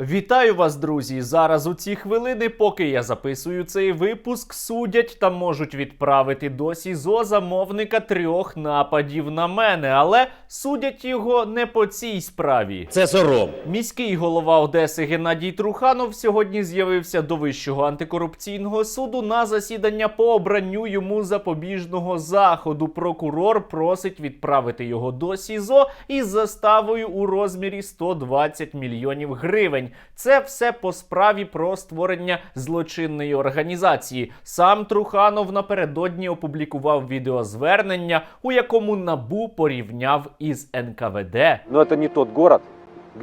Вітаю вас, друзі! Зараз у ці хвилини, поки я записую цей випуск, судять та можуть відправити до СІЗО замовника трьох нападів на мене, але судять його не по цій справі. Це сором. Міський голова Одеси Геннадій Труханов сьогодні з'явився до Вищого антикорупційного суду на засідання по обранню йому запобіжного заходу. Прокурор просить відправити його до СІЗО із заставою у розмірі 120 мільйонів гривень. Це все по справі про створення злочинної організації. Сам Труханов напередодні опублікував відеозвернення, у якому набу порівняв із НКВД. Ну це не тот город,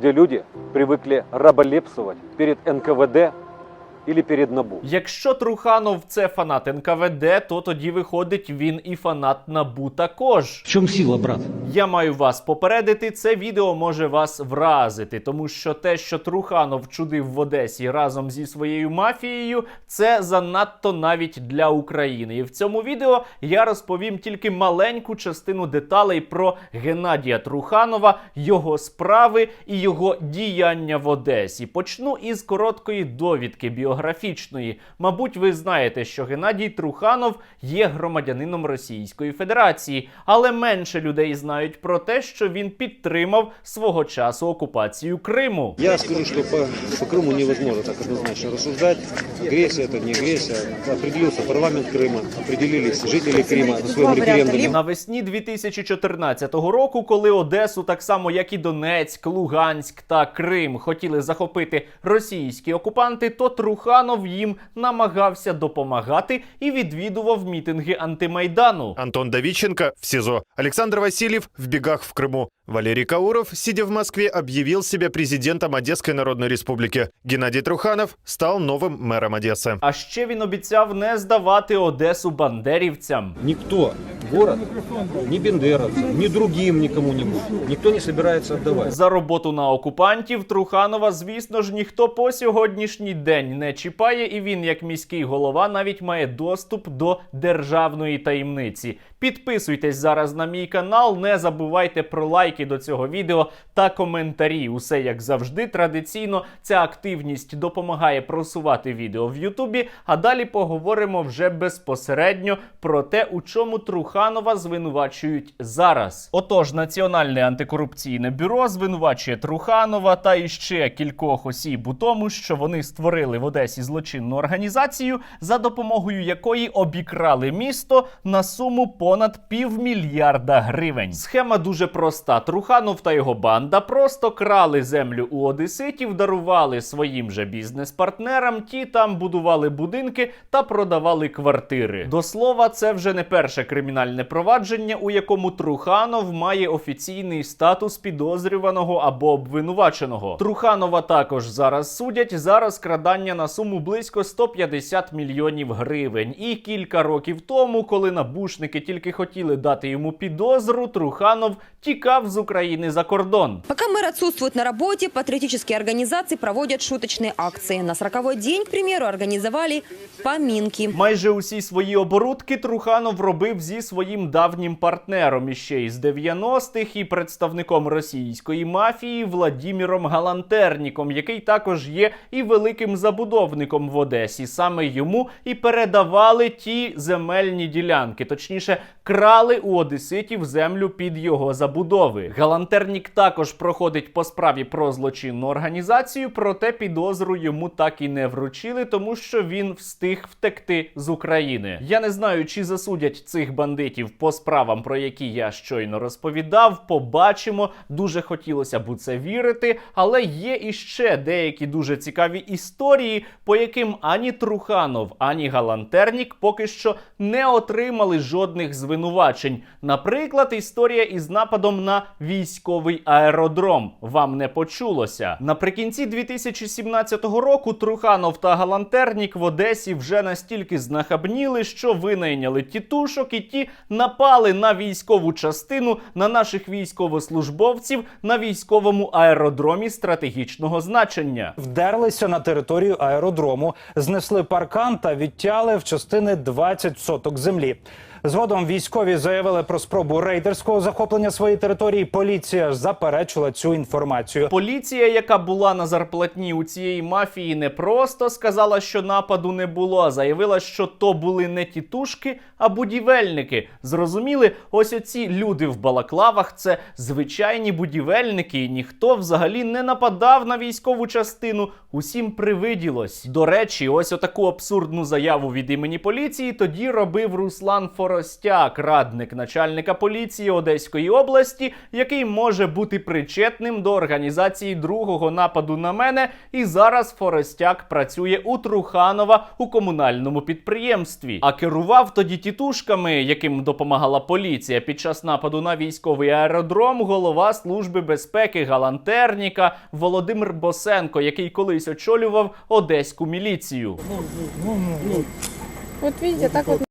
де люди привикли раболепсувати перед НКВД или перед НАБУ. Якщо Труханов це фанат НКВД, то тоді виходить він і фанат НАБУ також. В чому сила, брат? Я маю вас попередити, це відео може вас вразити, тому що те, що Труханов чудив в Одесі разом зі своєю мафією, це занадто навіть для України. І в цьому відео я розповім тільки маленьку частину деталей про Геннадія Труханова, його справи і його діяння в Одесі. Почну із короткої довідки біографічної. Мабуть, ви знаєте, що Геннадій Труханов є громадянином Російської Федерації, але менше людей знають про те, що він підтримав свого часу окупацію Криму. Я скажу, что по, по Крыму невозможно так однозначно рассуждать. Агрессия это не агрессия. Определился парламент Крыма, определились жители Крыма на своем референдуме. Навесні 2014 року, коли Одесу, так само як і Донецьк, Луганськ та Крим, хотіли захопити російські окупанти, то Труханов їм намагався допомагати і відвідував мітинги антимайдану. Антон Давиченко в СИЗО. Александр Васильев в бегах в Крыму. Валерий Кауров, сидя в Москве, объявил себя президентом Одесской Народной Республики. Геннадий Труханов стал новым мэром Одессы. А ще він обіцяв не здавати Одесу бандерівцям. Никто город, ни бендеровцам, ни другим никому-нибудь, никто не собирается отдавать. За роботу на окупантів Труханова, звісно ж, ніхто по сьогоднішній день не чіпає, і він, як міський голова, навіть має доступ до державної таємниці. Підписуйтесь зараз на мій канал, не забувайте про лайки до цього відео та коментарі. Усе як завжди, традиційно ця активність допомагає просувати відео в Ютубі. А далі поговоримо вже безпосередньо про те, у чому Труханова звинувачують зараз. Отож, Національне антикорупційне бюро звинувачує Труханова та іще кількох осіб у тому, що вони створили в Одесі злочинну організацію, за допомогою якої обікрали місто на суму понад півмільярда гривень. Схема дуже проста. Труханов та його банда просто крали землю у одеситів, дарували своїм же бізнес-партнерам. Ті там будували будинки та продавали квартири. До слова, це вже не перше кримінальне провадження, у якому Труханов має офіційний статус підозрюваного або обвинуваченого. Труханова також зараз судять за розкрадання на суму близько 150 мільйонів гривень. І кілька років тому, коли набушники тільки хотіли дати йому підозру, Труханов тікав з України за кордон. Пока мэр отсутствует на работе, патриотические организации проводят шуточные акции. На 40-й день, к примеру, организовали поминки. Майже усі свої оборудки Труханов робив зі своїм давнім партнером іще із 90-х і представником російської мафії Владіміром Галантерніком, який також є і великим забудовником в Одесі. Саме йому і передавали ті земельні ділянки, точніше, крали у одеситів землю під його забудови. Галантернік також проходить по справі про злочинну організацію, проте підозру йому так і не вручили, тому що він встиг втекти з України. Я не знаю, чи засудять цих бандитів по справам, про які я щойно розповідав. Побачимо. Дуже хотілося б у це вірити, але є іще деякі дуже цікаві історії, по яким ані Труханов, ані Галантернік поки що не отримали жодних звинувачень. Наприклад, історія із нападом на військовий аеродром. Вам не почулося. Наприкінці 2017 року Труханов та Галантернік в Одесі вже настільки знахабніли, що винайняли тітушок, і ті напали на військову частину на наших військовослужбовців на військовому аеродромі стратегічного значення. вдерлися на територію аеродрому, знесли паркан та відтяли в частини 20 соток землі. Згодом військові заявили про спробу рейдерського захоплення своєї території. Поліція ж заперечила цю інформацію. Поліція, яка була на зарплатні у цієї мафії, не просто сказала, що нападу не було, а заявила, що то були не тітушки, а будівельники. Зрозуміли, ось оці люди в балаклавах це звичайні будівельники, і ніхто взагалі не нападав на військову частину. Усім привиділось. До речі, ось отаку абсурдну заяву від імені поліції тоді робив Руслан Форостяк, радник начальника поліції Одеської області, який може бути причетним до організації другого нападу на мене. І зараз Форостяк працює у Труханова у комунальному підприємстві. А керував тоді тітушками, яким допомагала поліція під час нападу на військовий аеродром, голова служби безпеки Галантерніка Володимир Босенко, який колись очолював одеську міліцію. Вот видите, так вот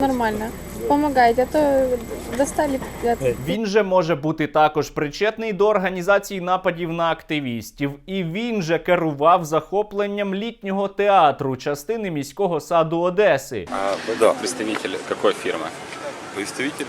нормально. Помогайте, а то достали. это. Він же може бути також причетний до організації нападів на активістів, і він же керував захопленням літнього театру частини міського саду Одеси. А вы Да. представитель какой фирмы? представитель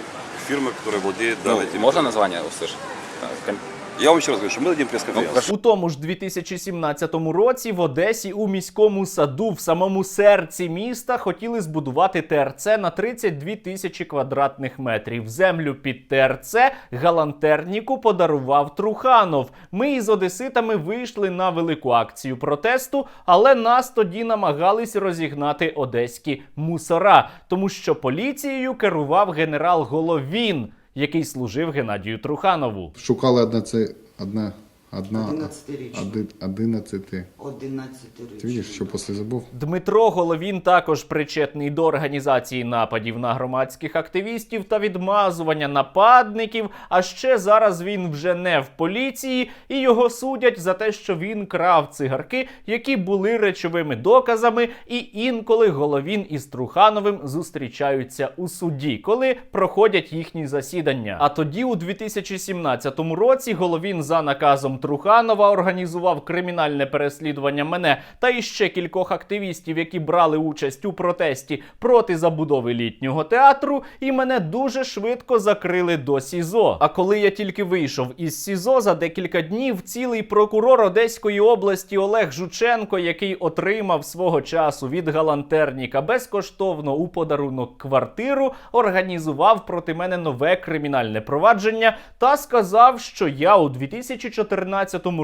фирмы, которая владеет Ну, данной территорией. можно название услышать? А, кон- я вам еще раз говорю, что мы дадим пресс-конференцию. У тому ж 2017 році в Одесі у міському саду в самому серці міста хотіли збудувати ТРЦ на 32 тисячі квадратних метрів. Землю під ТРЦ галантерніку подарував Труханов. Ми із одеситами вийшли на велику акцію протесту, але нас тоді намагались розігнати одеські мусора, тому що поліцією керував генерал Головін. Який служив Геннадію Труханову. Шукали одне це одна одна 11-річний. оди- одинадцяти. 11 Ти бачиш, що після забув? Дмитро Головін також причетний до організації нападів на громадських активістів та відмазування нападників. А ще зараз він вже не в поліції, і його судять за те, що він крав цигарки, які були речовими доказами. І інколи Головін із Трухановим зустрічаються у суді, коли проходять їхні засідання. А тоді, у 2017 році, Головін за наказом Труханова організував кримінальне переслідування мене та іще кількох активістів, які брали участь у протесті проти забудови літнього театру, і мене дуже швидко закрили до СІЗО. А коли я тільки вийшов із СІЗО за декілька днів, цілий прокурор Одеської області Олег Жученко, який отримав свого часу від галантерніка безкоштовно у подарунок квартиру, організував проти мене нове кримінальне провадження та сказав, що я у 2014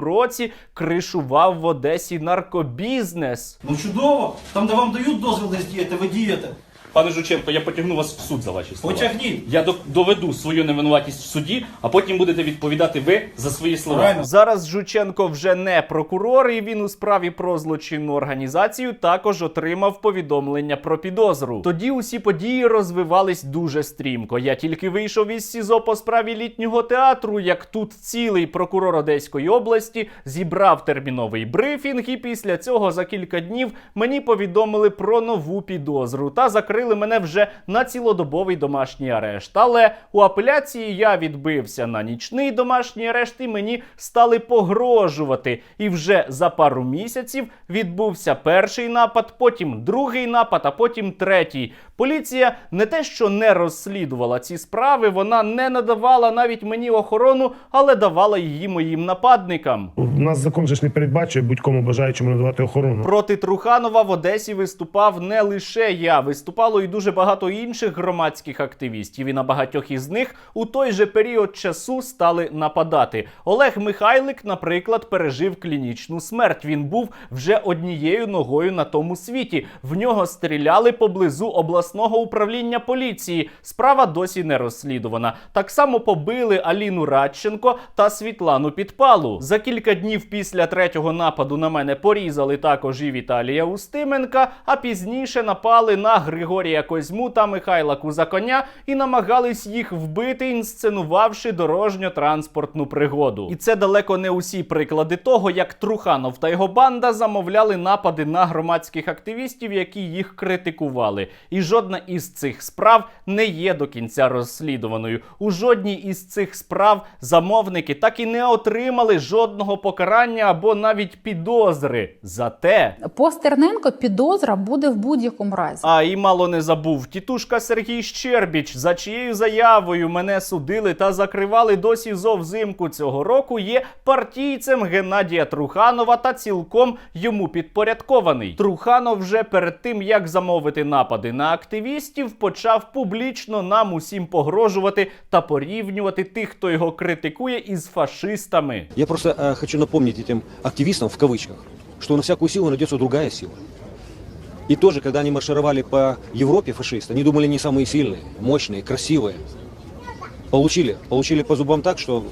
році кришував в Одесі наркобізнес. Ну чудово! Там, де вам дають дозвіл десь діяти, ви дієте. Пане Жученко, я потягну вас в суд за ваші слова. Потягніть. Я до- доведу свою невинуватість в суді, а потім будете відповідати ви за свої слова. Правильно. Зараз Жученко вже не прокурор, і він у справі про злочинну організацію також отримав повідомлення про підозру. Тоді усі події розвивались дуже стрімко. Я тільки вийшов із СІЗО по справі літнього театру, як тут цілий прокурор Одеської області зібрав терміновий брифінг, і після цього за кілька днів мені повідомили про нову підозру та закрили мене вже на цілодобовий домашній арешт. Але у апеляції я відбився на нічний домашній арешт, і мені стали погрожувати. І вже за пару місяців відбувся перший напад, потім другий напад, а потім третій. Поліція не те, що не розслідувала ці справи, вона не надавала навіть мені охорону, але давала її моїм нападникам. У нас закон же ж не передбачує будь-кому бажаючому надавати охорону. Проти Труханова в Одесі виступав не лише я, виступало і дуже багато інших громадських активістів. І на багатьох із них у той же період часу стали нападати. Олег Михайлик, наприклад, пережив клінічну смерть. Він був вже однією ногою на тому світі. В нього стріляли поблизу обласного управління поліції. Справа досі не розслідувана. Так само побили Аліну Радченко та Світлану Підпалу. За кілька днів після третього нападу на мене порізали також і Віталія Устименка, а пізніше напали на Григорія Козьму та Михайла Кузаконя і намагались їх вбити, інсценувавши дорожньо-транспортну пригоду. І це далеко не усі приклади того, як Труханов та його банда замовляли напади на громадських активістів, які їх критикували. І жоден жодна із цих справ не є до кінця розслідуваною. У жодній із цих справ замовники так і не отримали жодного покарання або навіть підозри. Зате По Стерненко підозра буде в будь-якому разі. а і мало не забув тітушка Сергій Щербіч, за чиєю заявою мене судили та закривали до СІЗО взимку цього року, є партійцем Геннадія Труханова та цілком йому підпорядкований. Труханов вже перед тим як замовити напади на активістів, почав публічно нам усім погрожувати та порівнювати тих, хто його критикує, із фашистами. Я просто э, хочу напомнить этим активистам, в кавычках, что на всякую силу найдется другая сила. И тоже, когда они маршировали по Европе, фашисты, они думали, они самые сильные, мощные, красивые. Получили, получили по зубам так, что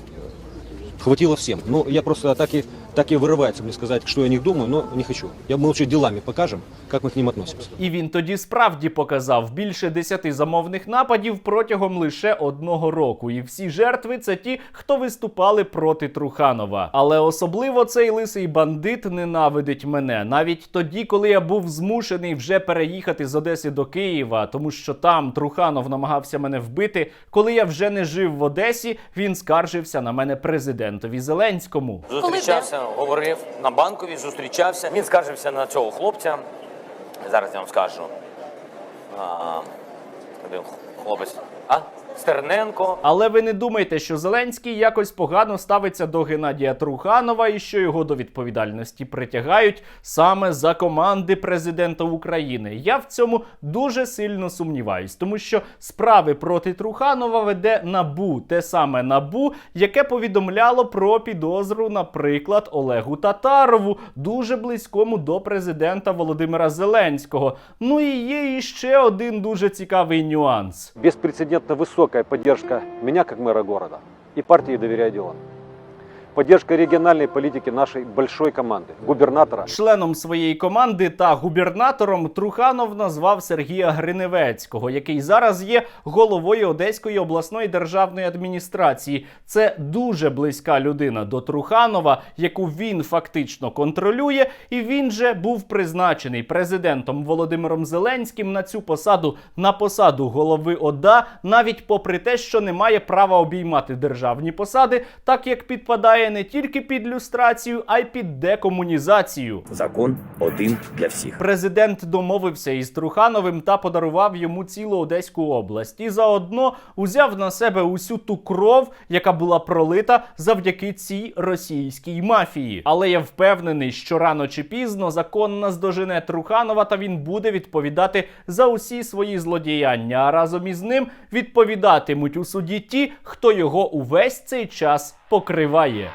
хватило всем. Ну, я просто так и, так и вырывается мне сказать, что я о них думаю, но не хочу. Я мы лучше делами покажем, как мы к ним относимся. І він тоді справді показав більше десяти замовних нападів протягом лише одного року. І всі жертви це ті, хто виступали проти Труханова. Але особливо цей лисий бандит ненавидить мене навіть тоді, коли я був змушений вже переїхати з Одеси до Києва, тому що там Труханов намагався мене вбити. Коли я вже не жив в Одесі, він скаржився на мене президентові Зеленському. Зустрічався, говорив на банковій, зустрічався. Він скаржився на цього хлопця. Зараз я вам скажу. Один хлопець. А? Стерненко. Але ви не думайте, що Зеленський якось погано ставиться до Геннадія Труханова і що його до відповідальності притягають саме за команди президента України. Я в цьому дуже сильно сумніваюсь, тому що справи проти Труханова веде набу, те саме набу, яке повідомляло про підозру, наприклад, Олегу Татарову, дуже близькому до президента Володимира Зеленського. Ну і є іще один дуже цікавий нюанс. Беспрецедентно высокая поддержка меня как мэра города и партии «Доверяй делам». Поддержка региональной политики нашей большой команды, губернатора Членом своєї команди та губернатором Труханов назвав Сергія Гриневецького, який зараз є головою Одеської обласної державної адміністрації. Це дуже близька людина до Труханова, яку він фактично контролює, і він же був призначений президентом Володимиром Зеленським на цю посаду на посаду голови ОДА, навіть попри те, що не має права обіймати державні посади, так як підпадає не тільки під люстрацію, а й під декомунізацію. Закон один для всіх. Президент домовився із Трухановим та подарував йому цілу Одеську область. І заодно узяв на себе усю ту кров, яка була пролита завдяки цій російській мафії. Але я впевнений, що рано чи пізно закон наздожене Труханова, та він буде відповідати за усі свої злодіяння. А разом із ним відповідатимуть у суді ті, хто його увесь цей час покриває.